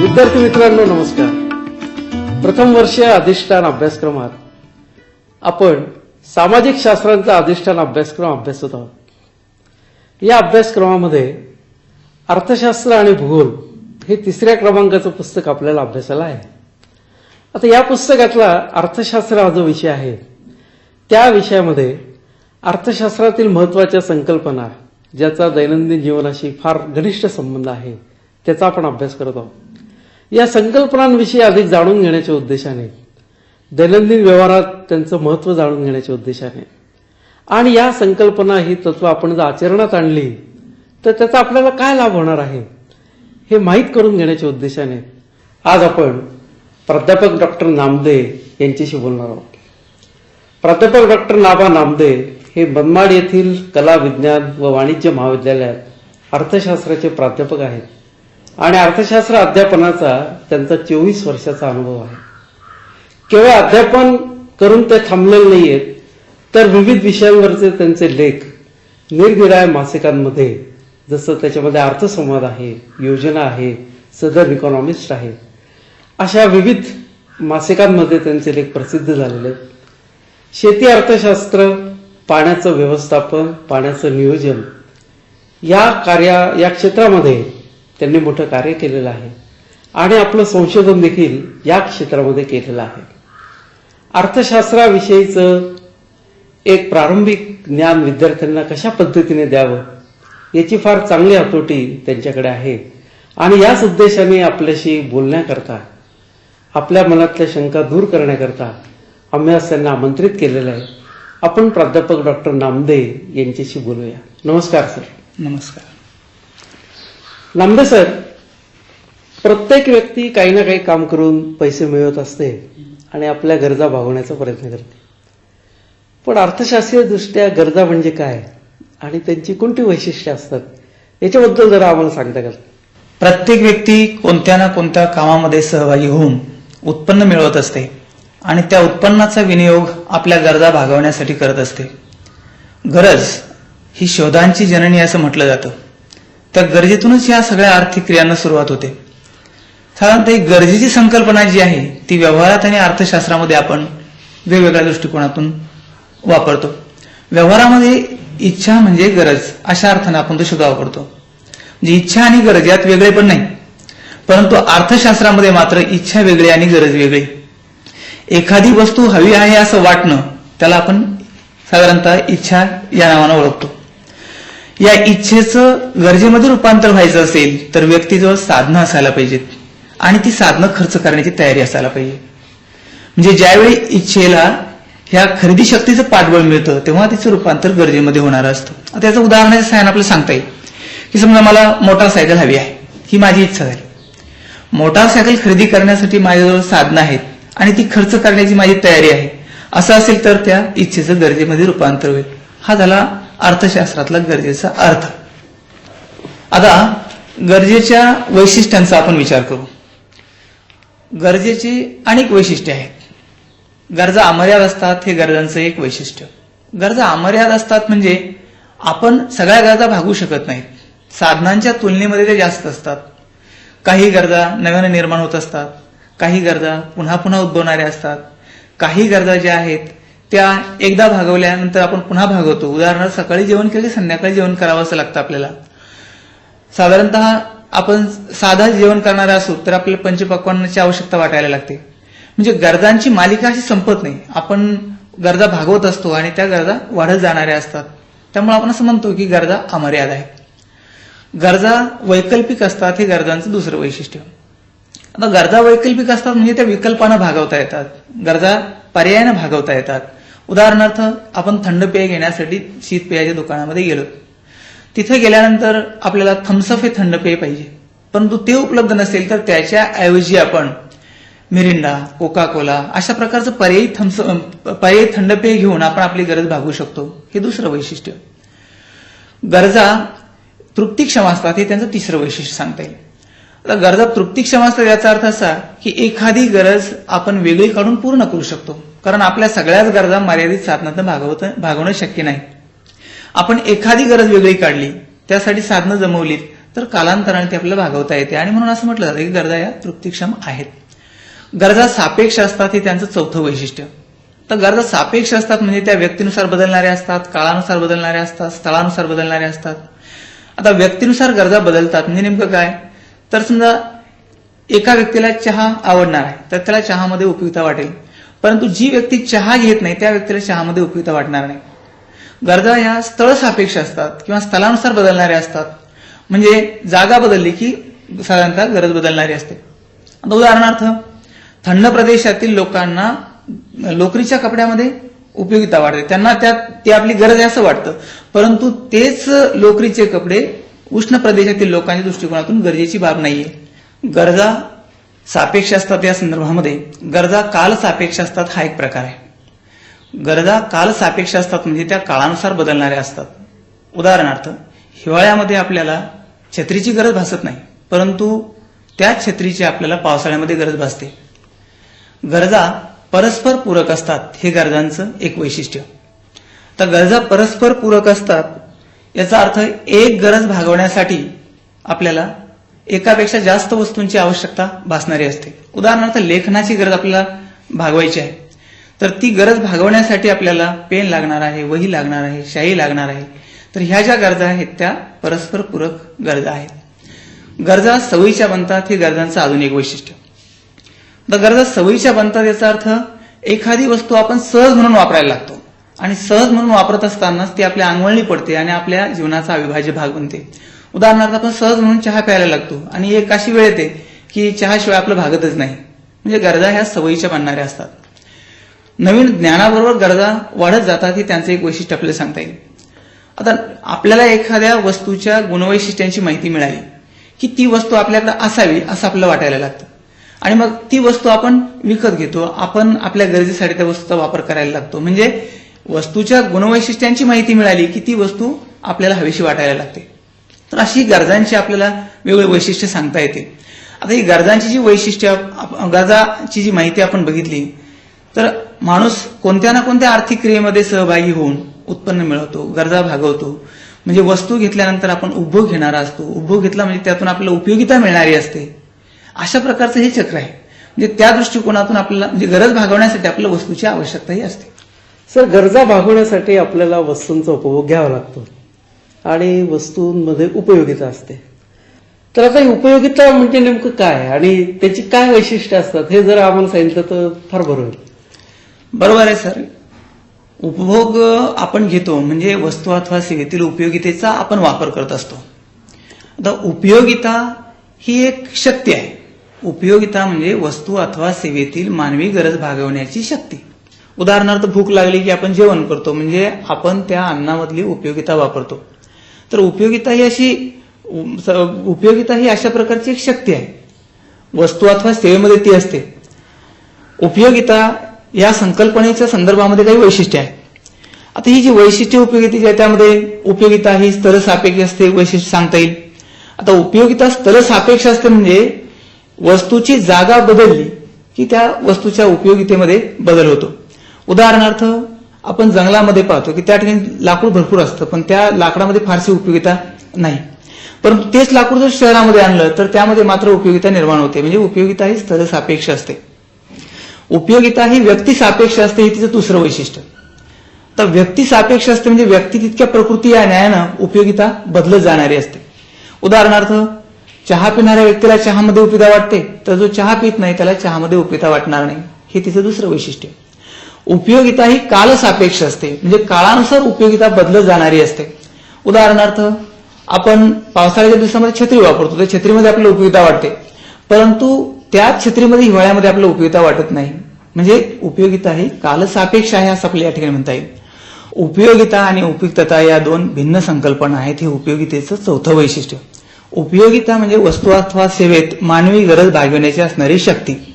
विद्यार्थी मित्रांनो नमस्कार. प्रथम वर्षीय अधिष्ठान अभ्यासक्रमात आपण सामाजिक शास्त्रांचा अधिष्ठान अभ्यासक्रम अभ्यासत आहोत. या अभ्यासक्रमामध्ये अर्थशास्त्र आणि भूगोल हे तिसऱ्या क्रमांकाचं पुस्तक आपल्याला अभ्यासाला आहे. आता या पुस्तकातला अर्थशास्त्र हा जो विषय आहे त्या विषयामध्ये अर्थशास्त्रातील महत्त्वाच्या संकल्पना ज्याचा दैनंदिन जीवनाशी फार घनिष्ठ संबंध आहे त्याचा आपण अभ्यास करत आहोत. या संकल्पनांविषयी अधिक जाणून घेण्याच्या उद्देशाने दैनंदिन व्यवहारात त्यांचं महत्त्व जाणून घेण्याच्या उद्देशाने. आणि या संकल्पना ही तत्व आपण जर आचरणात आणली तर त्याचा आपल्याला काय लाभ होणार आहे हे माहीत करून घेण्याच्या उद्देशाने आज आपण प्राध्यापक डॉक्टर नामदे यांच्याशी बोलणार आहोत. प्राध्यापक डॉक्टर नाभा नामदे हे मनमाड येथील कला विज्ञान व वाणिज्य महाविद्यालयात अर्थशास्त्राचे प्राध्यापक आहेत. आणि अर्थशास्त्र अध्यापनाचा त्यांचा चोवीस वर्षाचा अनुभव आहे. केवळ अध्यापन करून ते थांबलेले आहेत तर विविध विषयांवरचे त्यांचे लेख निरनिराळ्या मासिकांमध्ये जसं त्याच्यामध्ये अर्थसंवाद आहे योजना आहे सदर इकॉनॉमिस्ट आहे अशा विविध मासिकांमध्ये त्यांचे लेख प्रसिद्ध झालेले आहेत. शेती अर्थशास्त्र पाण्याचं व्यवस्थापन पाण्याचं नियोजन या कार्या या क्षेत्रामध्ये त्यांनी मोठं कार्य केलेलं आहे. आणि आपलं संशोधन देखील या क्षेत्रामध्ये केलेलं आहे. अर्थशास्त्राविषयीचं एक प्रारंभिक ज्ञान विद्यार्थ्यांना कशा पद्धतीने द्यावं याची फार चांगली हातोटी त्यांच्याकडे आहे. आणि याच उद्देशाने आपल्याशी बोलण्याकरता आपल्या मनातल्या शंका दूर करण्याकरता आम्ही आज त्यांना आमंत्रित केलेलं आहे. आपण प्राध्यापक डॉक्टर नामदे यांच्याशी बोलूया. नमस्कार सर. नमस्कार. नामदे सर प्रत्येक व्यक्ती काही ना काही काम करून पैसे मिळवत असते आणि आपल्या गरजा भागवण्याचा प्रयत्न करते. पण अर्थशास्त्रीय दृष्ट्या गरजा म्हणजे काय? आणि त्यांची कोणती वैशिष्ट्ये असतात? याच्याबद्दल जरा आम्हाला सांगता का? प्रत्येक व्यक्ती कोणत्या ना कोणत्या कामामध्ये सहभागी होऊन उत्पन्न मिळवत असते. आणि त्या उत्पन्नाचा विनियोग आपल्या गरजा भागवण्यासाठी करत असते. गरज ही शोधांची जननी असं म्हटलं जातं. त्या गरजेतूनच या सगळ्या आर्थिक क्रियांना सुरुवात होते. साधारणतः ही गरजेची संकल्पना जी आहे ती व्यवहारात आणि अर्थशास्त्रामध्ये आपण वेगवेगळ्या दृष्टिकोनातून वापरतो. व्यवहारामध्ये इच्छा म्हणजे गरज अशा अर्थाने आपण तो शब्द वापरतो. म्हणजे इच्छा आणि गरज यात वेगळे पण नाही. परंतु अर्थशास्त्रामध्ये मात्र इच्छा वेगळी आणि गरज वेगळी. एखादी वस्तू हवी आहे असं वाटणं त्याला आपण साधारणतः इच्छा या नावानं ओळखतो. या इच्छेचं गरजेमध्ये रूपांतर व्हायचं असेल तर व्यक्तीजवळ साधनं असायला पाहिजेत. आणि ती साधनं खर्च करण्याची तयारी असायला पाहिजे. म्हणजे ज्यावेळी इच्छेला ह्या खरेदी शक्तीचं पाठबळ मिळतं तेव्हा तिचं रूपांतर गरजेमध्ये होणार असतं. त्याचं उदाहरणाच्या साहाय्यानं आपल्याला सांगता येईल. की समजा मला मोटारसायकल हवी आहे ही माझी इच्छा झाली. मोटारसायकल खरेदी करण्यासाठी माझ्याजवळ साधनं आहेत आणि ती खर्च करण्याची माझी तयारी आहे. असं असेल तर त्या इच्छेचं गरजेमध्ये रूपांतर होईल. हा झाला अर्थशास्त्रातला गरजेचा अर्थ. आता गरजेच्या वैशिष्ट्यांचा आपण विचार करू. गरजेची अनेक वैशिष्ट्ये आहेत. गरजा अमर्याद असतात हे गरजांचं एक वैशिष्ट्य. गरजा अमर्याद असतात म्हणजे आपण सगळ्या गरजा भागू शकत नाहीत. साधनांच्या तुलनेमध्ये ते जास्त असतात. काही गरजा नव्याने निर्माण होत असतात. काही गरजा पुन्हा पुन्हा उद्भवणाऱ्या असतात. काही गरजा ज्या आहेत त्या एकदा भागवल्यानंतर आपण पुन्हा भागवतो. उदाहरणार्थ सकाळी जेवण केले संध्याकाळी जेवण करावं असं लागतं आपल्याला. साधारणतः आपण साधा जेवण करणारा असू तर आपल्याला पंचपक्वांची आवश्यकता वाटायला लागते. म्हणजे गरजांची मालिका अशी संपत नाही. आपण गरजा भागवत असतो आणि त्या गरजा वाढत जाणाऱ्या असतात. त्यामुळे आपण असं म्हणतो की गरजा अमर्याद आहेत. गरजा वैकल्पिक असतात हे गरजांचं दुसरं वैशिष्ट्य. आता गरजा वैकल्पिक असतात म्हणजे त्या विकल्पानं भागवता येतात. गरजा पर्यायानं भागवता येतात. उदाहरणार्थ आपण थंड पेय घेण्यासाठी शीतपेयाच्या दुकानामध्ये गेलो. तिथे गेल्यानंतर आपल्याला थम्सअप हे थंड पेय पाहिजे. परंतु ते उपलब्ध नसेल तर त्याच्या ऐवजी आपण मिरिंडा कोका कोला अशा प्रकारचं पर्यायी थम्स पर्यायी थंड पेय घेऊन आपण आपली गरज भागू शकतो. हे दुसरं वैशिष्ट्य. गरजा तृप्तिक्षम असतात हे त्यांचं तिसरं वैशिष्ट्य सांगता येईल. तर गरजा तृप्तिक्षम असतात याचा अर्थ असा की एखादी गरज आपण वेगळी काढून पूर्ण करू शकतो. कारण आपल्या सगळ्याच गरजा मर्यादित साधनातून भागवत भागवणं शक्य नाही. आपण एखादी गरज वेगळी काढली त्यासाठी साधनं जमवलीत तर कालांतराने ती आपल्याला भागवता येते. आणि म्हणून असं म्हटलं जातं की गरजा या तृप्तिक्षम आहेत. गरजा सापेक्ष असतात हे त्यांचं चौथं वैशिष्ट्य. तर गरजा सापेक्ष असतात म्हणजे त्या व्यक्तीनुसार बदलणाऱ्या असतात काळानुसार बदलणाऱ्या असतात स्थळानुसार बदलणाऱ्या असतात. आता व्यक्तीनुसार गरजा बदलतात म्हणजे नेमकं काय? तर समजा एका व्यक्तीला चहा आवडणार आहे तर त्याला चहामध्ये उपयुक्ता वाटेल. परंतु जी व्यक्ती चहा घेत नाही त्या व्यक्तीला चहामध्ये उपयुक्त वाटणार नाही. गरजा ह्या स्थळ सापेक्ष असतात किंवा स्थलानुसार बदलणाऱ्या असतात. म्हणजे जागा बदलली की साधारणतः गरज बदलणारी असते. आता उदाहरणार्थ थंड प्रदेशातील लोकांना लोकरीच्या कपड्यामध्ये उपयोगिता वाटते त्यांना त्यात ती आपली गरज आहे असं वाटतं. परंतु तेच लोकरीचे कपडे उष्ण प्रदेशातील लोकांच्या दृष्टिकोनातून गरजेची बाब नाहीये. गरजा सापेक्ष असतात या संदर्भामध्ये. गरजा काल सापेक्ष असतात हा एक प्रकार आहे. गरजा काल सापेक्ष असतात म्हणजे त्या काळानुसार बदलणाऱ्या असतात. उदाहरणार्थ हिवाळ्यामध्ये आपल्याला छत्रीची गरज भासत नाही परंतु त्या छत्रीची आपल्याला पावसाळ्यामध्ये गरज भासते. गरजा परस्पर पूरक असतात हे गरजांचं एक वैशिष्ट्य. तर गरजा परस्पर पूरक असतात याचा अर्थ एक गरज भागवण्यासाठी आपल्याला एकापेक्षा जास्त वस्तूंची आवश्यकता भासणारी असते. उदाहरणार्थ लेखनाची गरज आपल्याला भागवायची आहे. तर ती गरज भागवण्यासाठी आपल्याला पेन लागणार आहे वही लागणार आहे शाई लागणार आहे. तर ह्या ज्या गरजा आहेत त्या परस्पर पूरक गरजा आहेत. गरजा सवयीच्या बनतात हे गरजांचं अजून एक वैशिष्ट्य. तर गरजा सवयीच्या बनतात याचा अर्थ एखादी वस्तू आपण सहज म्हणून वापरायला लागतो. आणि सहज म्हणून वापरत असतानाच ती आपल्या अंगवळणी पडते आणि आपल्या जीवनाचा अविभाज्य भाग बनते. उदाहरणार्थ आपण सहज म्हणून चहा प्यायला लागतो आणि एक अशी वेळ येते की चहाशिवाय आपलं भागतच नाही. म्हणजे गरजा ह्या सवयीच्या बनणाऱ्या असतात. नवीन ज्ञानाबरोबर गरजा वाढत जातात हे त्यांचं एक वैशिष्ट्य आपल्याला सांगता येईल. आता आपल्याला एखाद्या वस्तूच्या गुणवैशिष्ट्यांची माहिती मिळाली की ती वस्तू आपल्याकडे असावी असं आपल्याला वाटायला लागतं. आणि मग ती वस्तू आपण विकत घेतो आपण आपल्या गरजेसाठी त्या वस्तूचा वापर करायला लागतो. म्हणजे वस्तूच्या गुणवैशिष्ट्यांची माहिती मिळाली की ती वस्तू आपल्याला हवीशी वाटायला लागते. तर अशी गरजांची आपल्याला वेगवेगळी वैशिष्ट्य सांगता येते. आता ही गरजांची जी वैशिष्ट्य गरजाची जी माहिती आपण बघितली तर माणूस कोणत्या ना कोणत्या आर्थिक क्रियेमध्ये सहभागी होऊन उत्पन्न मिळवतो गरजा भागवतो. म्हणजे वस्तू घेतल्यानंतर आपण उपभोग घेणारा असतो. उपभोग घेतला म्हणजे त्यातून आपल्याला उपयोगिता मिळणारी असते. अशा प्रकारचं हे चक्र आहे. म्हणजे त्या दृष्टिकोनातून आपल्याला म्हणजे गरज भागवण्यासाठी आपल्याला वस्तूची आवश्यकताही असते. सर गरजा भागवण्यासाठी आपल्याला वस्तूंचा उपभोग घ्यावा लागतो. आणि वस्तूंमध्ये उपयोगिता असते. तर आता ही उपयोगिता म्हणजे नेमकं काय? आणि त्याची काय वैशिष्ट्य असतात? हे जर आम्हाला सांगितलं तर फार बरं होईल. बरोबर आहे सर. उपभोग आपण घेतो म्हणजे वस्तू अथवा सेवेतील उपयोगितेचा आपण वापर करत असतो. आता उपयोगिता ही एक शक्ती आहे. उपयोगिता म्हणजे वस्तू अथवा सेवेतील मानवी गरज भागवण्याची शक्ती. उदाहरणार्थ भूक लागली की आपण जेवण करतो म्हणजे आपण त्या अन्नामधली उपयोगिता वापरतो. तर उपयोगिता ही अशी उपयोगिता ही अशा प्रकारची एक शक्ती आहे. वस्तू अथवा सेवेमध्ये ती असते. उपयोगिता या संकल्पनेच्या संदर्भामध्ये काही वैशिष्ट्य आहे आता ही जी वैशिष्ट्य उपयोगितेची आहे त्यामध्ये उपयोगिता ही स्थल सापेक्ष असते वैशिष्ट्य सांगता येईल. आता उपयोगिता स्तरसापेक्ष असते म्हणजे वस्तूची जागा बदलली की त्या वस्तूच्या उपयोगितेमध्ये बदल होतो. उदाहरणार्थ आपण जंगलामध्ये पाहतो की त्या ठिकाणी लाकूड भरपूर असतं पण त्या लाकडामध्ये फारशी उपयोगिता नाही. परंतु तेच लाकूड जर शहरामध्ये आणलं तर त्यामध्ये मात्र उपयोगिता निर्माण होते. म्हणजे उपयोगिता ही स्थळ सापेक्ष असते. उपयोगिता ही व्यक्ती सापेक्ष असते हे तिचं दुसरं वैशिष्ट्य. तर व्यक्ती सापेक्ष असते म्हणजे व्यक्ती तितक्या प्रकृती या न्यायानं उपयोगिता बदलत जाणारी असते. उदाहरणार्थ चहा पिणाऱ्या व्यक्तीला चहामध्ये उपयोगिता वाटते तर जो चहा पित नाही त्याला चहामध्ये उपयोगिता वाटणार नाही. हे तिचं दुसरं वैशिष्ट्य. उपयोगिता ही काल सापेक्ष असते. म्हणजे काळानुसार उपयोगिता बदलत जाणारी असते. उदाहरणार्थ आपण पावसाळ्याच्या दिवसामध्ये छत्री वापरतो. त्या छत्रीमध्ये आपल्याला उपयोगिता वाटते. परंतु त्याच छत्रीमध्ये हिवाळ्यामध्ये आपल्याला उपयोगिता वाटत नाही. म्हणजे उपयोगिता ही कालसापेक्ष आहे असं आपल्याला या ठिकाणी म्हणता येईल. उपयोगिता आणि उपयुक्तता या दोन भिन्न संकल्पना आहेत. हे उपयोगितेचं चौथं वैशिष्ट्य. उपयोगिता म्हणजे वस्तू अथवा सेवेत मानवी गरज भागविण्याची असणारी शक्ती.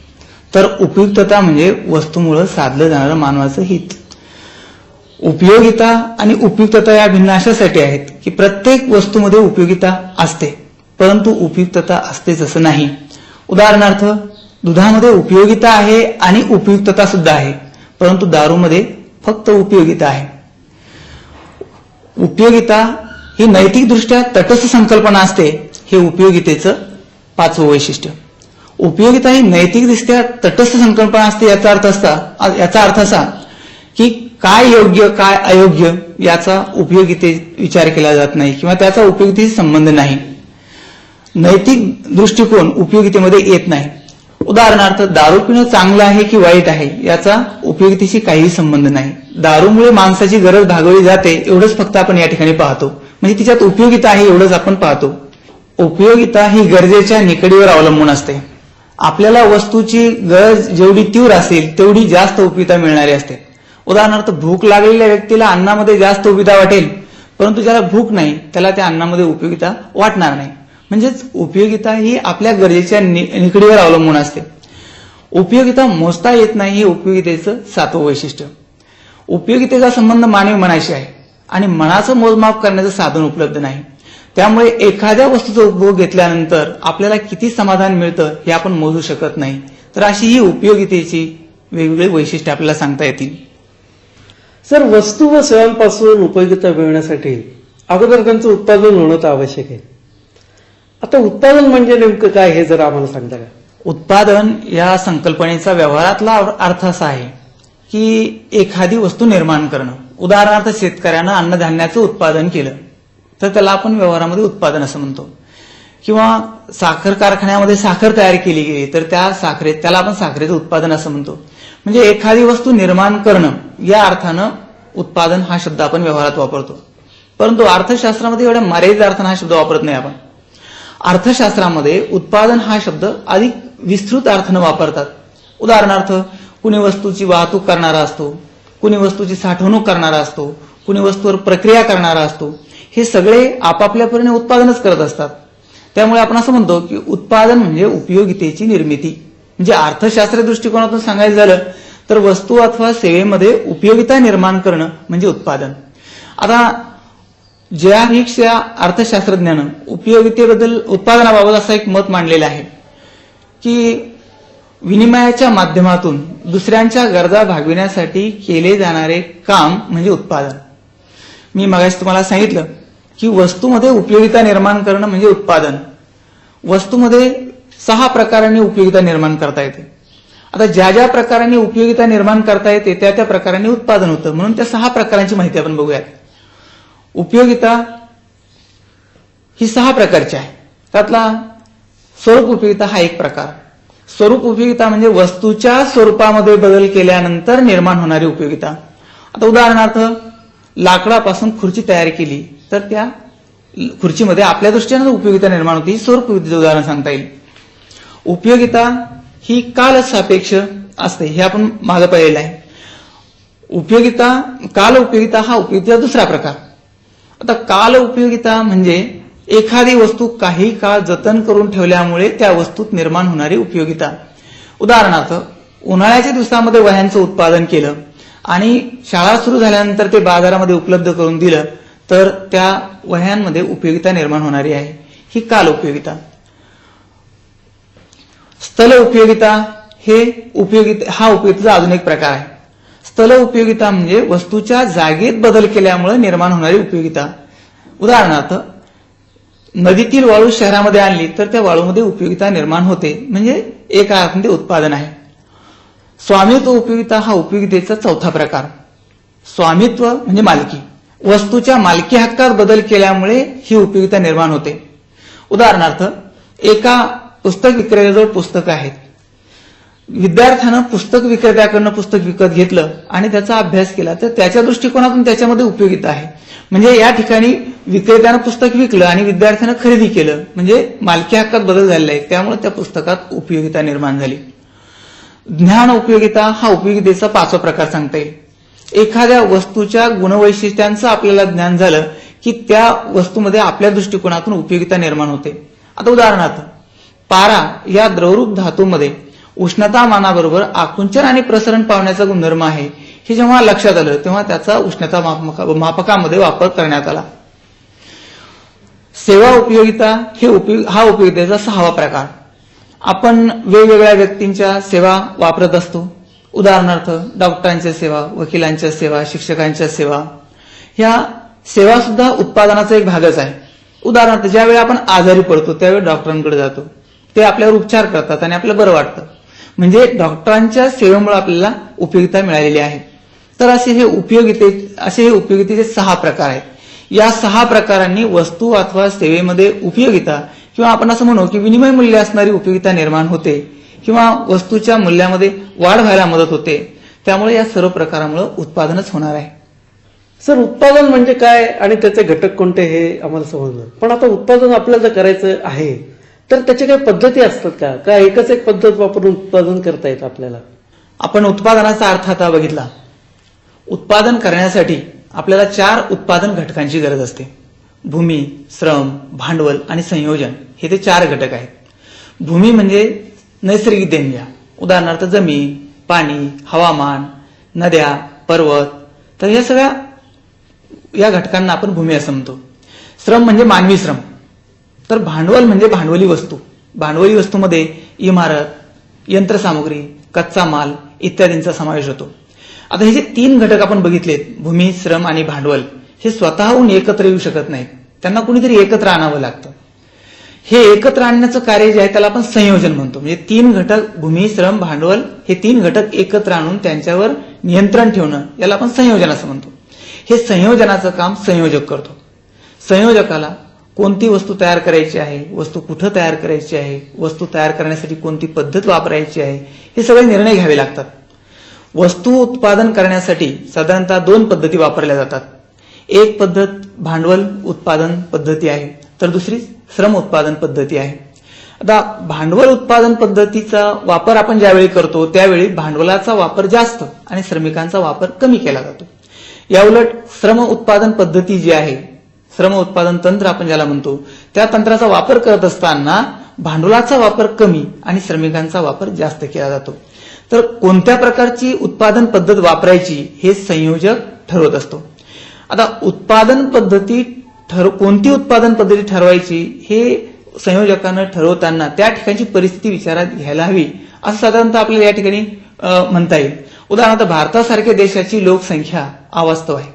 तर उपयुक्तता म्हणजे वस्तूमुळं साधलं जाणारं मानवाचं हित. उपयोगिता आणि उपयुक्तता या भिन्न अशासाठी आहेत की प्रत्येक वस्तूमध्ये उपयोगिता असते परंतु उपयुक्तता असतेच असं नाही. उदाहरणार्थ दुधामध्ये उपयोगिता आहे आणि उपयुक्तता सुद्धा आहे परंतु दारूमध्ये फक्त उपयोगिता आहे. उपयोगिता ही नैतिकदृष्ट्या तटस्थ संकल्पना असते हे उपयोगितेचं पाचवं वैशिष्ट्य. उपयोगिता ही नैतिकदृष्ट्या तटस्थ संकल्पना असते याचा अर्थ असा याचा अर्थ असा की काय योग्य काय अयोग्य याचा उपयोगिते विचार केला जात नाही किंवा त्याचा उपयोगितेशी संबंध नाही. नैतिक दृष्टिकोन उपयोगितेमध्ये येत नाही. उदाहरणार्थ दारू पिणं चांगलं आहे की वाईट आहे याचा उपयोगितेशी काहीही संबंध नाही. दारूमुळे माणसाची गरज भागवली जाते एवढंच फक्त आपण या ठिकाणी पाहतो. म्हणजे तिच्यात उपयोगिता आहे एवढंच आपण पाहतो. उपयोगिता ही गरजेच्या निकडीवर अवलंबून असते. आपल्याला वस्तूची गरज जेवढी तीव्र असेल तेवढी जास्त उपयोगिता मिळणारी असते. उदाहरणार्थ भूक लागलेल्या व्यक्तीला अन्नामध्ये जास्त उपयोगिता वाटेल परंतु ज्याला भूक नाही त्याला त्या अन्नामध्ये उपयोगिता वाटणार नाही. म्हणजेच उपयोगिता ही आपल्या गरजेच्या नि- निकडीवर अवलंबून असते. उपयोगिता मोजता येत नाही हे उपयोगितेचं सातवं वैशिष्ट्य. उपयोगितेचा संबंध मानवी मनाशी आहे आणि मनाचं मोजमाप करण्याचं साधन उपलब्ध नाही. त्यामुळे एखाद्या वस्तूचा उपभोग घेतल्यानंतर आपल्याला किती समाधान मिळतं हे आपण मोजू शकत नाही. तर अशी ही उपयोगितेची वेगवेगळी वैशिष्ट्ये आपल्याला सांगता येतील. सर वस्तू व सेवांपासून उपयोगिता मिळवण्यासाठी अगोदर त्यांचं उत्पादन होणं तर आवश्यक आहे. आता उत्पादन म्हणजे नेमकं काय हे जर आम्हाला सांगता का? उत्पादन या संकल्पनेचा व्यवहारातला अर्थ असा आहे की एखादी वस्तू निर्माण करणं. उदाहरणार्थ शेतकऱ्यानं अन्नधान्याचं उत्पादन केलं. तर त्याला आपण व्यवहारामध्ये उत्पादन असं म्हणतो. किंवा साखर कारखान्यामध्ये साखर तयार केली गेली तर त्या साखरेत त्याला आपण साखरेचं उत्पादन असं म्हणतो. म्हणजे एखादी वस्तू निर्माण करणं या अर्थानं उत्पादन हा शब्द आपण व्यवहारात वापरतो. परंतु अर्थशास्त्रामध्ये एवढ्या मर्यादित अर्थानं हा शब्द वापरत नाही आपण. अर्थशास्त्रामध्ये उत्पादन हा शब्द अधिक विस्तृत अर्थानं वापरतात. उदाहरणार्थ कुणी वस्तूची वाहतूक करणारा असतो कुणी वस्तूची साठवणूक करणारा असतो कुणी वस्तूवर प्रक्रिया करणारा असतो हे सगळे आपापल्यापरीने उत्पादनच करत असतात. त्यामुळे आपण असं म्हणतो की उत्पादन म्हणजे उपयोगितेची निर्मिती. म्हणजे अर्थशास्त्रीय दृष्टिकोनातून सांगायचं झालं तर वस्तू अथवा सेवेमध्ये उपयोगिता निर्माण करणं म्हणजे उत्पादन. आता ज्या या अर्थशास्त्रज्ञानं उपयोगितेबद्दल उत्पादनाबाबत असं एक मत मांडलेलं आहे की विनिमयाच्या माध्यमातून दुसऱ्यांच्या गरजा भागविण्यासाठी केले जाणारे काम म्हणजे उत्पादन. मी मगाशी तुम्हाला सांगितलं की वस्तूमध्ये उपयोगिता निर्माण करणं म्हणजे उत्पादन. वस्तूमध्ये सहा प्रकारांनी उपयोगिता निर्माण करता येते. आता ज्या ज्या प्रकारांनी उपयोगिता निर्माण करता येते त्या त्या प्रकारांनी उत्पादन होतं. म्हणून त्या सहा प्रकारांची माहिती आपण बघूयात. उपयोगिता ही सहा प्रकारची आहे. त्यातला स्वरूप उपयोगिता हा एक प्रकार. स्वरूप उपयोगिता म्हणजे वस्तूच्या स्वरूपामध्ये बदल केल्यानंतर निर्माण होणारी उपयोगिता. आता उदाहरणार्थ लाकडापासून खुर्ची तयार केली. तर त्या खुर्चीमध्ये आपल्या दृष्टीनं उपयोगिता निर्माण होती ही स्वरूप विद्युत उदाहरण सांगता येईल. उपयोगिता ही काल सापेक्ष असते हे आपण मागं पाहिलेलं आहे. उपयोगिता काल उपयोगिता हा उपयोगिता दुसरा प्रकार. आता काल उपयोगिता म्हणजे एखादी वस्तू काही काळ जतन करून ठेवल्यामुळे त्या वस्तूत निर्माण होणारी उपयोगिता. उदाहरणार्थ उन्हाळ्याच्या दिवसामध्ये वह्यांचं उत्पादन केलं आणि शाळा सुरू झाल्यानंतर ते बाजारामध्ये उपलब्ध करून दिलं तर त्या वह्यांमध्ये उपयोगिता निर्माण होणारी आहे. ही काल उपयोगिता. स्थल उपयोगिता हे उपयोगिता हा उपयोगिताचा अजून एक प्रकार आहे. स्थल उपयोगिता म्हणजे वस्तूच्या जागेत बदल केल्यामुळे निर्माण होणारी उपयोगिता. उदाहरणार्थ नदीतील वाळू शहरामध्ये आणली तर त्या वाळूमध्ये उपयोगिता निर्माण होते. म्हणजे एका अर्थामध्ये ते उत्पादन आहे. स्वामित्व उपयोगिता हा उपयोगितेचा चौथा प्रकार. स्वामित्व म्हणजे मालकी. वस्तूच्या मालकी हक्कात बदल केल्यामुळे ही उपयोगिता निर्माण होते. उदाहरणार्थ एका पुस्तक विक्रेत्याजवळ पुस्तकं आहेत. विद्यार्थ्यानं पुस्तक विक्रेत्याकडनं पुस्तक विकत घेतलं आणि त्याचा अभ्यास केला तर त्याच्या दृष्टिकोनातून त्याच्यामध्ये उपयोगिता आहे. म्हणजे या ठिकाणी विक्रेत्यानं पुस्तक विकलं आणि विद्यार्थ्यानं खरेदी केलं म्हणजे मालकी हक्कात बदल झालेला आहे त्यामुळे त्या पुस्तकात उपयोगिता निर्माण झाली. ज्ञान उपयोगिता हा उपयोगितेचा पाचवा प्रकार सांगता येईल. एखाद्या वस्तूच्या गुणवैशिष्ट्यांचं आपल्याला ज्ञान झालं की त्या वस्तूमध्ये आपल्या दृष्टिकोनातून उपयोगिता निर्माण होते. आता उदाहरणार्थ पारा या द्रवरूप धातूमध्ये उष्णतामानाबरोबर आकुंचन आणि प्रसरण पावण्याचा गुणधर्म आहे हे जेव्हा लक्षात आलं तेव्हा त्याचा उष्णता मापका- मापकामध्ये वापर करण्यात आला. सेवा उपयोगिता हे उपयोग हा उपयोगितेचा सहावा प्रकार. आपण वेगवेगळ्या व्यक्तींच्या सेवा वापरत असतो. उदाहरणार्थ डॉक्टरांच्या सेवा वकिलांच्या सेवा शिक्षकांच्या सेवा. ह्या सेवा सुद्धा उत्पादनाचा एक भागच आहे. उदाहरणार्थ ज्यावेळी आपण आजारी पडतो त्यावेळी डॉक्टरांकडे जातो. ते आपल्यावर उपचार करतात आणि आपल्याला बरं वाटतं. म्हणजे डॉक्टरांच्या सेवेमुळे आपल्याला उपयोगिता मिळालेली आहे. तर असे हे उपयोगिते असे हे उपयोगितेचे सहा प्रकार आहेत. या सहा प्रकारांनी वस्तू अथवा सेवेमध्ये उपयोगिता किंवा आपण असं म्हणू की विनिमय मूल्य असणारी उपयोगिता निर्माण होते. किंवा वस्तूच्या मूल्यामध्ये वाढ व्हायला मदत होते. त्यामुळे या सर्व प्रकारामुळे उत्पादनच होणार आहे. सर उत्पादन म्हणजे काय आणि त्याचे घटक कोणते हे आम्हाला समजलं? पण आता उत्पादन आपल्याला जर करायचं आहे तर त्याच्या काही पद्धती असतात का? का एकच एक पद्धत वापरून उत्पादन करता येतं आपल्याला? आपण उत्पादनाचा अर्थ आता बघितला. उत्पादन करण्यासाठी आपल्याला चार उत्पादन घटकांची गरज असते. भूमी श्रम भांडवल आणि संयोजन. हे ते चार घटक आहेत. भूमी म्हणजे नैसर्गिक देणग्या उदाहरणार्थ जमीन पाणी हवामान नद्या पर्वत. तर या सगळ्या या घटकांना आपण भूमी असं म्हणतो. श्रम म्हणजे मानवी श्रम. तर भांडवल म्हणजे भांडवली वस्तू. भांडवली वस्तूमध्ये इमारत यंत्रसामुग्री कच्चा माल इत्यादींचा समावेश होतो. आता हे जे तीन घटक आपण बघितलेत भूमी श्रम आणि भांडवल हे स्वतःहून एकत्र येऊ शकत नाहीत. त्यांना कुणीतरी एकत्र आणावं लागतं. हे एकत्र आणण्याचं कार्य जे आहे त्याला आपण संयोजन म्हणतो. म्हणजे तीन घटक भूमी श्रम भांडवल हे तीन घटक एकत्र आणून त्यांच्यावर नियंत्रण ठेवणं याला आपण संयोजन असं म्हणतो. हे संयोजनाचं काम संयोजक करतो. संयोजकाला कोणती वस्तू तयार करायची आहे वस्तू कुठं तयार करायची आहे वस्तू तयार करण्यासाठी कोणती पद्धत वापरायची आहे हे सगळे निर्णय घ्यावे लागतात. वस्तू उत्पादन करण्यासाठी साधारणतः दोन पद्धती वापरल्या जातात. एक पद्धत भांडवल उत्पादन पद्धती आहे. तर दुसरी श्रम उत्पादन पद्धती आहे. आता भांडवल उत्पादन पद्धतीचा वापर आपण ज्यावेळी करतो त्यावेळी भांडवलाचा वापर जास्त आणि श्रमिकांचा वापर कमी केला जातो. याउलट श्रम उत्पादन पद्धती जी आहे श्रम उत्पादन तंत्र आपण ज्याला म्हणतो त्या तंत्राचा वापर करत असताना भांडवलाचा वापर कमी आणि श्रमिकांचा वापर जास्त केला जातो. तर कोणत्या प्रकारची उत्पादन पद्धत वापरायची हे संयोजक ठरवत असतो. आता उत्पादन पद्धती ठर कोणती उत्पादन पद्धती ठरवायची हे संयोजकांना ठरवताना त्या ठिकाणची परिस्थिती विचारात घ्यायला हवी असं साधारणतः आपल्याला या ठिकाणी म्हणता येईल. उदाहरणार्थ भारतासारख्या देशाची लोकसंख्या अवास्तव आहे.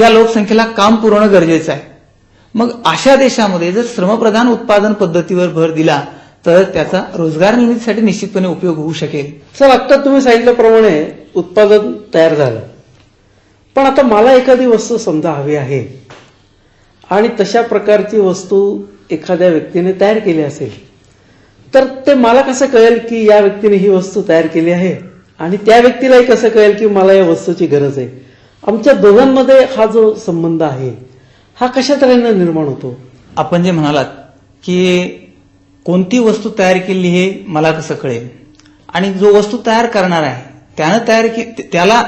या लोकसंख्येला काम पुरवणं गरजेचं आहे. मग अशा देशामध्ये जर श्रमप्रधान उत्पादन पद्धतीवर भर दिला तर त्याचा रोजगार निर्मितीसाठी निश्चितपणे उपयोग होऊ शकेल. सर आत्ता तुम्ही सांगितल्याप्रमाणे उत्पादन तयार झालं. पण आता मला एखादी वस्तू समजा हवी आहे. आणि तशा प्रकारची वस्तू एखाद्या व्यक्तीने तयार केली असेल तर ते मला कसं कळेल की या व्यक्तीने ही वस्तू तयार केली आहे? आणि त्या व्यक्तीलाही कसं कळेल की मला या वस्तूची गरज आहे? आमच्या दोघांमध्ये हा जो संबंध आहे हा कशा तऱ्हेनं निर्माण होतो? आपण जे म्हणालात की कोणती वस्तू तयार केली हे मला कसं कळेल? आणि जो वस्तू तयार करणार आहे त्यानं तयार के त्याला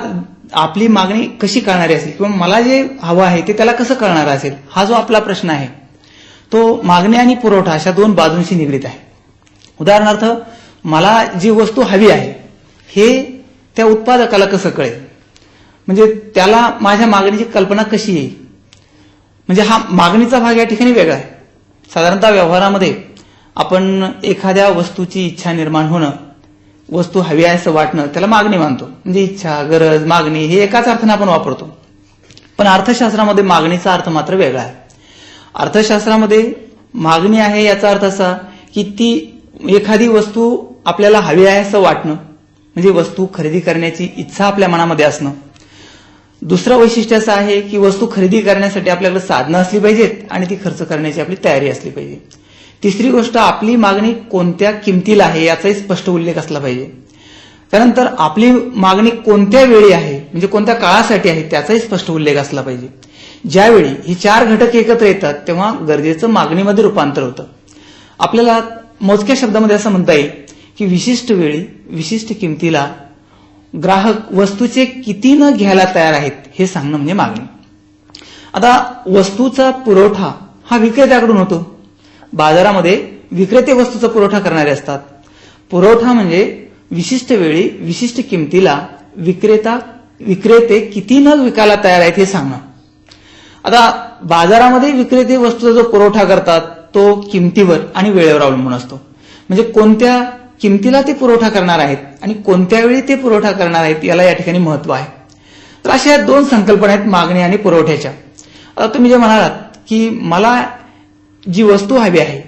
आपली मागणी कशी करणारी असेल किंवा मला जे हवं आहे ते त्याला कसं करणार असेल हा जो आपला प्रश्न आहे तो मागणी आणि पुरवठा अशा दोन बाजूंशी निगडीत आहे. उदाहरणार्थ मला जी वस्तू हवी आहे हे त्या उत्पादकाला कसं कळेल? म्हणजे त्याला माझ्या मागणीची कल्पना कशी येईल? म्हणजे हा मागणीचा भाग या ठिकाणी वेगळा आहे. साधारणतः व्यवहारामध्ये आपण एखाद्या वस्तूची इच्छा निर्माण होणं वस्तू हवी आहे असं वाटणं त्याला मागणी मानतो. म्हणजे इच्छा गरज मागणी हे एकाच अर्थाने आपण वापरतो. पण अर्थशास्त्रामध्ये मागणीचा अर्थ मात्र वेगळा आहे. अर्थशास्त्रामध्ये मागणी आहे याचा अर्थ असा की ती एखादी वस्तू आपल्याला हवी आहे असं वाटणं म्हणजे वस्तू खरेदी करण्याची इच्छा आपल्या मनामध्ये असणं. दुसरं वैशिष्ट्य असं आहे की वस्तू खरेदी करण्यासाठी आपल्याकडे साधनं असली पाहिजेत आणि ती खर्च करण्याची आपली तयारी असली पाहिजे. तिसरी गोष्ट आपली मागणी कोणत्या किमतीला आहे याचाही स्पष्ट उल्लेख असला पाहिजे. त्यानंतर आपली मागणी कोणत्या वेळी आहे म्हणजे कोणत्या काळासाठी आहे त्याचाही स्पष्ट उल्लेख असला पाहिजे. ज्यावेळी ही चार घटक एकत्र येतात तेव्हा गरजेचं मागणीमध्ये रूपांतर होतं. आपल्याला मोजक्या शब्दामध्ये असं म्हणता येईल की विशिष्ट वेळी विशिष्ट किमतीला ग्राहक वस्तूचे किती न घ्यायला तयार आहेत हे सांगणं म्हणजे मागणी. आता वस्तूचा पुरवठा हा विक्रेत्याकडून होतो. बाजारामध्ये विक्रेते वस्तूचा पुरवठा करणारे असतात. पुरवठा म्हणजे विशिष्ट वेळी विशिष्ट किमतीला विक्रेता विक्रेते किती नग विकायला तयार आहेत हे सांगणं. आता बाजारामध्ये विक्रेते वस्तूचा जो पुरवठा करतात तो किमतीवर आणि वेळेवर अवलंबून असतो. म्हणजे कोणत्या किमतीला ते पुरवठा करणार आहेत आणि कोणत्या वेळी ते पुरवठा करणार आहेत याला या ठिकाणी महत्त्व आहे. तर अशा या दोन संकल्पना आहेत मागणी आणि पुरवठ्याच्या. आता तुम्ही जे म्हणालात की मला जी वस्तू हवी आहे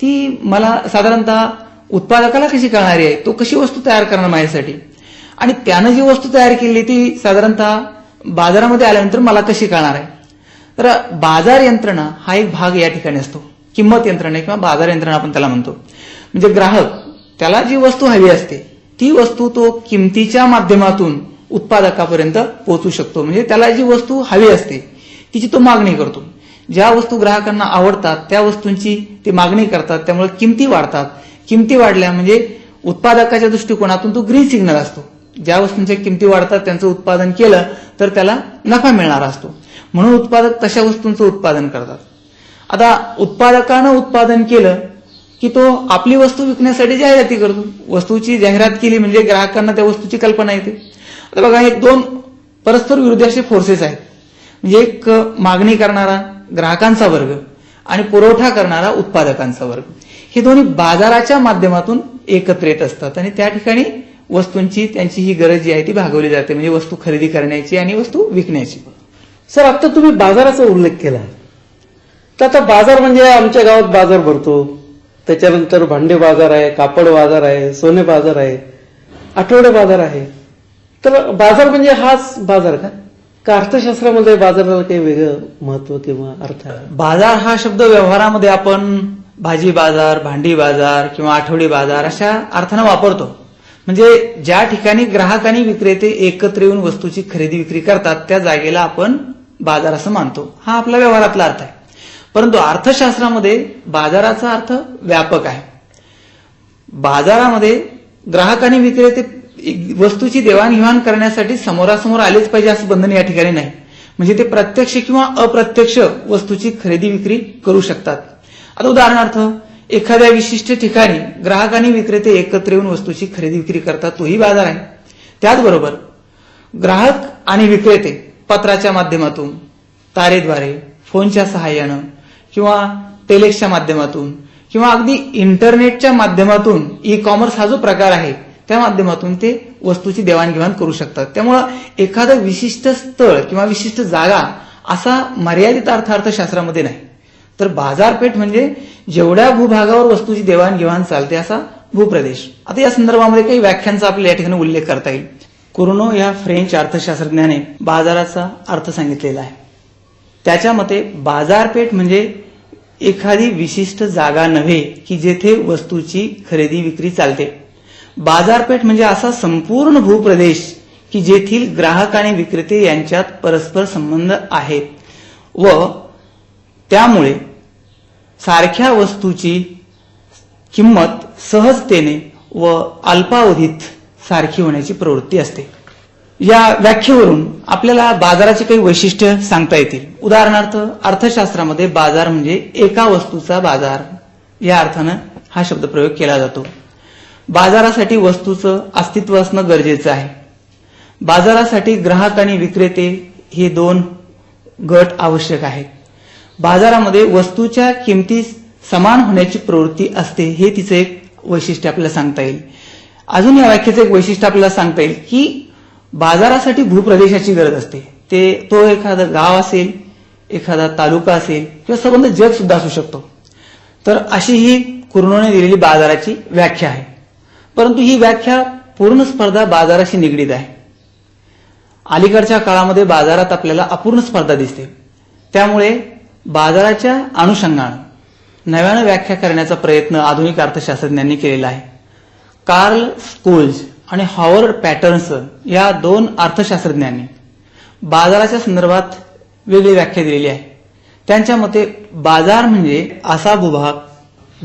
ती मला साधारणतः उत्पादकाला कशी कळणारी आहे तो कशी वस्तू तयार करणार माझ्यासाठी? आणि त्यानं जी वस्तू तयार केली ती साधारणतः बाजारामध्ये आल्यानंतर मला कशी कळणार आहे? तर बाजार यंत्रणा हा एक भाग या ठिकाणी असतो. किंमत यंत्रणा किंवा बाजार यंत्रणा आपण त्याला म्हणतो. म्हणजे ग्राहक त्याला जी वस्तू हवी असते ती वस्तू तो किमतीच्या माध्यमातून उत्पादकापर्यंत पोहोचू शकतो. म्हणजे त्याला जी वस्तू हवी असते तिची तो मागणी करतो. ज्या वस्तू ग्राहकांना आवडतात त्या वस्तूंची ते मागणी करतात त्यामुळे किमती वाढतात. किमती वाढल्या म्हणजे उत्पादकाच्या दृष्टिकोनातून तो ग्रीन सिग्नल असतो. ज्या वस्तूंच्या किमती वाढतात त्यांचं उत्पादन केलं तर त्याला नफा मिळणार असतो. म्हणून उत्पादक तशा वस्तूंचं उत्पादन करतात. आता उत्पादकानं उत्पादन केलं की तो आपली वस्तू विकण्यासाठी जाहिराती करतो. वस्तूची जाहिरात केली म्हणजे ग्राहकांना त्या वस्तूची कल्पना येते. आता बघा हे दोन परस्पर विरुद्ध असे फोर्सेस आहेत. म्हणजे एक मागणी करणारा ग्राहकांचा वर्ग आणि पुरवठा करणारा उत्पादकांचा वर्ग. हे दोन्ही बाजाराच्या माध्यमातून एकत्र येत असतात आणि त्या ठिकाणी वस्तूंची त्यांची ही गरज जी आहे ती भागवली जाते म्हणजे वस्तू खरेदी करण्याची आणि वस्तू विकण्याची. सर आता तुम्ही बाजाराचा उल्लेख केला. तर आता बाजार म्हणजे आमच्या गावात बाजार भरतो. त्याच्यानंतर भांडे बाजार आहे कापड बाजार आहे सोने बाजार आहे आठवडे बाजार आहे. तर बाजार म्हणजे हाच बाजार का? का अर्थशास्त्रामध्ये बाजाराला काही वेगळं महत्त्व किंवा अर्थ आहे? बाजार हा शब्द व्यवहारामध्ये आपण भाजी बाजार भांडी बाजार किंवा आठवडी बाजार अशा अर्थानं वापरतो. म्हणजे ज्या ठिकाणी ग्राहक आणि विक्रेते एकत्र येऊन वस्तूची खरेदी विक्री करतात त्या जागेला आपण बाजार असं मानतो. हा आपला व्यवहारातला अर्थ आहे. परंतु अर्थशास्त्रामध्ये बाजाराचा अर्थ व्यापक आहे. बाजारामध्ये ग्राहक आणि विक्रेते वस्तूची देवाणघेवाण करण्यासाठी समोरासमोर आलेच पाहिजे असं बंधन या ठिकाणी नाही. म्हणजे ते प्रत्यक्ष किंवा अप्रत्यक्ष वस्तूची खरेदी विक्री करू शकतात. आता उदाहरणार्थ एखाद्या विशिष्ट ठिकाणी ग्राहक आणि विक्रेते एकत्र येऊन वस्तूची खरेदी विक्री करतात तोही बाजार आहे. त्याचबरोबर ग्राहक आणि विक्रेते पत्राच्या माध्यमातून तारेद्वारे फोनच्या सहाय्यानं किंवा टेलेक्सच्या माध्यमातून किंवा अगदी इंटरनेटच्या माध्यमातून ई कॉमर्स हा जो प्रकार आहे त्या माध्यमातून ते वस्तूची देवाणघेवाण करू शकतात. त्यामुळं एखादं विशिष्ट स्थळ किंवा विशिष्ट जागा असा मर्यादित अर्थ अर्थशास्त्रामध्ये नाही. तर बाजारपेठ म्हणजे जेवढ्या भूभागावर वस्तूची देवाणघेवाण चालते असा भूप्रदेश. आता या संदर्भामध्ये काही व्याख्यांचा आपल्याला या ठिकाणी उल्लेख करता येईल. कुर्नो या फ्रेंच अर्थशास्त्रज्ञाने बाजाराचा अर्थ सांगितलेला आहे. त्याच्या मते बाजारपेठ म्हणजे एखादी विशिष्ट जागा नव्हे की जेथे वस्तूची खरेदी विक्री चालते. बाजारपेठ म्हणजे असा संपूर्ण भूप्रदेश की जेथील ग्राहक आणि विक्रेते यांच्यात परस्पर संबंध आहेत व त्यामुळे सारख्या वस्तूची किंमत सहजतेने व अल्पावधीत सारखी होण्याची प्रवृत्ती असते. या व्याख्येवरून आपल्याला बाजाराची काही वैशिष्ट्य सांगता येतील. उदाहरणार्थ अर्थशास्त्रामध्ये बाजार म्हणजे एका वस्तूचा बाजार. या अर्थानं हा शब्दप्रयोग केला जातो. बाजारासाठी वस्तूचं अस्तित्व असणं गरजेचं आहे. बाजारासाठी ग्राहक आणि विक्रेते हे दोन गट आवश्यक आहेत. बाजारामध्ये वस्तूच्या किमती समान होण्याची प्रवृत्ती असते हे तिचं एक वैशिष्ट्य आपल्याला सांगता येईल. अजून या व्याख्येचं एक वैशिष्ट्य आपल्याला सांगता येईल की बाजारासाठी भूप्रदेशाची गरज असते. ते तो एखादा गाव असेल एखादा तालुका असेल किंवा संबंध जग सुद्धा असू शकतो. तर अशी ही कुर्णोने दिलेली बाजाराची व्याख्या आहे. परंतु ही व्याख्या पूर्ण स्पर्धा बाजाराशी निगडीत आहे. अलीकडच्या काळामध्ये बाजारात आपल्याला अपूर्ण स्पर्धा दिसते. त्यामुळे बाजाराच्या अनुषंगानं नव्यानं व्याख्या करण्याचा प्रयत्न आधुनिक अर्थशास्त्रज्ञांनी केलेला आहे. कार्ल स्कूल्स आणि हॉवर्ड पॅटर्न्स या दोन अर्थशास्त्रज्ञांनी बाजाराच्या संदर्भात वेगळी व्याख्या दिलेली आहे. त्यांच्या मते बाजार म्हणजे असा भूभाग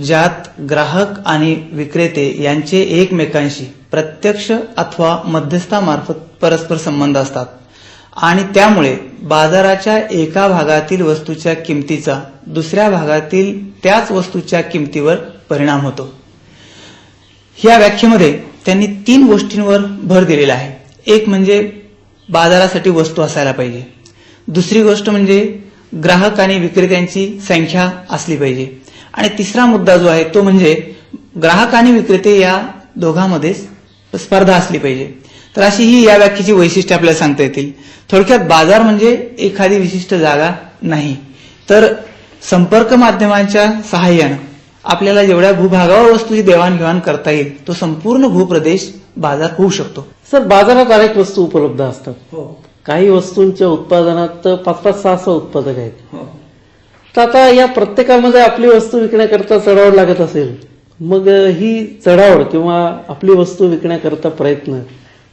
ज्यात ग्राहक आणि विक्रेते यांचे एकमेकांशी प्रत्यक्ष अथवा मध्यस्थामार्फत परस्पर संबंध असतात. आणि त्यामुळे बाजाराच्या एका भागातील वस्तूच्या किमतीचा दुसऱ्या भागातील त्याच वस्तूच्या किमतीवर परिणाम होतो. या व्याख्येमध्ये त्यांनी तीन गोष्टींवर भर दिलेला आहे. एक म्हणजे बाजारासाठी वस्तू असायला पाहिजे. दुसरी गोष्ट म्हणजे ग्राहक आणि विक्रेत्यांची संख्या असली पाहिजे. आणि तिसरा मुद्दा जो आहे तो म्हणजे ग्राहक आणि विक्रेते या दोघांमध्ये स्पर्धा असली पाहिजे. तर अशी ही या व्याख्येची वैशिष्ट्ये आपल्याला सांगता येतील. थोडक्यात बाजार म्हणजे एखादी विशिष्ट जागा नाही. तर संपर्क माध्यमांच्या सहाय्यानं आपल्याला जेवढ्या भूभागावर वस्तूची देवाणघेवाण करता येईल तो संपूर्ण भूप्रदेश बाजार होऊ शकतो. सर बाजारात अनेक वस्तू उपलब्ध असतात. काही वस्तूंच्या उत्पादनात पाच पाच सहा सहा उत्पादक आहेत. तर आता या प्रत्येकामध्ये आपली वस्तू विकण्याकरता चढावड लागत असेल मग ही चढावड किंवा आपली वस्तू विकण्याकरता प्रयत्न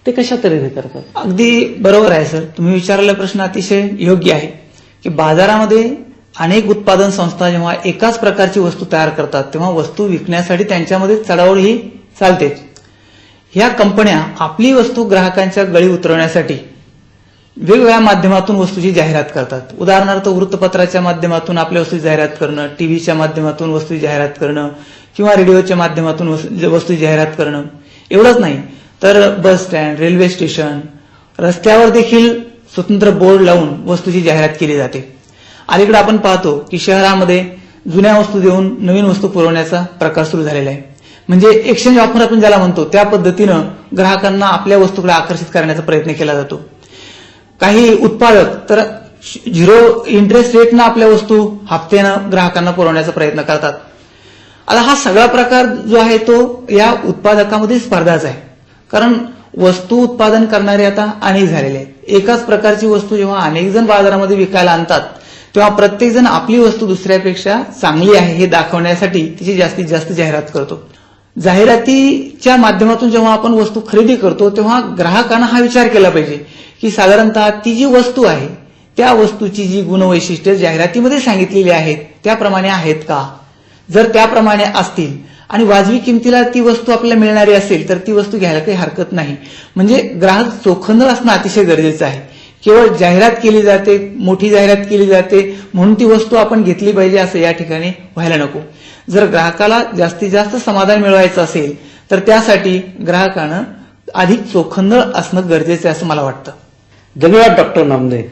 ते कशा तऱ्हेने करतात? अगदी बरोबर आहे सर. तुम्ही विचारलेला प्रश्न अतिशय योग्य आहे की बाजारामध्ये अनेक उत्पादन संस्था जेव्हा एकाच प्रकारची वस्तू तयार करतात तेव्हा वस्तू विकण्यासाठी त्यांच्यामध्ये चढावड ही चालते ह्या कंपन्या आपली वस्तू ग्राहकांच्या गळी उतरवण्यासाठी वेगवेगळ्या माध्यमातून वस्तूची जाहिरात करतात. उदाहरणार्थ वृत्तपत्राच्या माध्यमातून आपल्या वस्तूची जाहिरात करणं टीव्हीच्या माध्यमातून वस्तूची जाहिरात करणं किंवा रेडिओच्या माध्यमातून वस्तू- वस्तूची जाहिरात करणं एवढंच नाही. तर बस स्टँड रेल्वे स्टेशन रस्त्यावर देखील स्वतंत्र बोर्ड लावून वस्तूची जाहिरात केली जाते. अलीकडे आपण पाहतो की शहरामध्ये जुन्या वस्तू देऊन नवीन वस्तू पुरवण्याचा प्रकार सुरू झालेला आहे. म्हणजे एक्सचेंज ऑफर आपण ज्याला म्हणतो त्या पद्धतीनं ग्राहकांना आपल्या वस्तूकडे आकर्षित करण्याचा प्रयत्न केला जातो. काही उत्पादक तर झिरो इंटरेस्ट रेटनं आपल्या वस्तू हप्त्यानं ग्राहकांना पुरवण्याचा प्रयत्न करतात. आता हा सगळा प्रकार जो आहे तो या उत्पादकामध्ये स्पर्धाच आहे. कारण वस्तू उत्पादन करणारे आता अनेक झालेले आहेत. एकाच प्रकारची वस्तू जेव्हा अनेक जण बाजारामध्ये विकायला आणतात तेव्हा प्रत्येक जण आपली वस्तू दुसऱ्यापेक्षा चांगली आहे हे दाखवण्यासाठी तिची जास्तीत जास्त जाहिरात करतो. जाहिरातीच्या माध्यमातून जेव्हा आपण वस्तू खरेदी करतो तेव्हा ग्राहकांना हा विचार केला पाहिजे की साधारणतः ती जी वस्तू आहे त्या वस्तूची जी गुणवैशिष्ट्ये जाहिरातीमध्ये सांगितलेली आहेत त्याप्रमाणे आहेत का? जर त्याप्रमाणे असतील आणि वाजवी किमतीला ती वस्तू आपल्याला मिळणारी असेल तर ती वस्तू घ्यायला काही हरकत नाही. म्हणजे ग्राहक चोखंदळ असणं अतिशय गरजेचं आहे. केवळ जाहिरात केली जाते मोठी जाहिरात केली जाते म्हणून ती वस्तू आपण घेतली पाहिजे असं या ठिकाणी व्हायला नको. जर ग्राहकाला जास्तीत जास्त समाधान मिळवायचं असेल तर त्यासाठी ग्राहकानं अधिक चोखंदळ असणं गरजेचं आहे असं मला वाटतं. धन्यवाद डॉक्टर नामदेव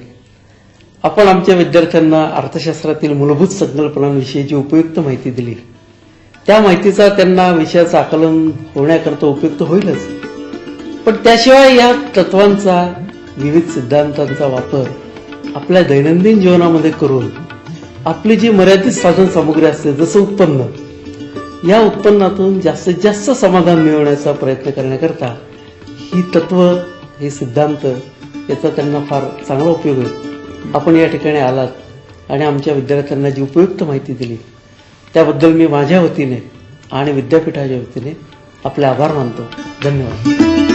आपण आमच्या विद्यार्थ्यांना अर्थशास्त्रातील मूलभूत संकल्पनांविषयीची उपयुक्त माहिती दिली. त्या माहितीचा त्यांना विषयाचं आकलन होण्याकरता उपयुक्त होईलच. पण त्याशिवाय या तत्वांचा विविध सिद्धांतांचा वापर आपल्या दैनंदिन जीवनामध्ये करून आपली जी मर्यादित साधन सामुग्री असते जसं उत्पन्न या उत्पन्नातून जास्तीत जास्त समाधान मिळवण्याचा प्रयत्न करण्याकरता ही तत्व हे सिद्धांत याचा त्यांना फार चांगला उपयोग होईल आपण या ठिकाणी आलात आणि आमच्या विद्यार्थ्यांना जी उपयुक्त माहिती दिली त्याबद्दल मी माझ्या वतीने आणि विद्यापीठाच्या वतीने आपले आभार मानतो. धन्यवाद.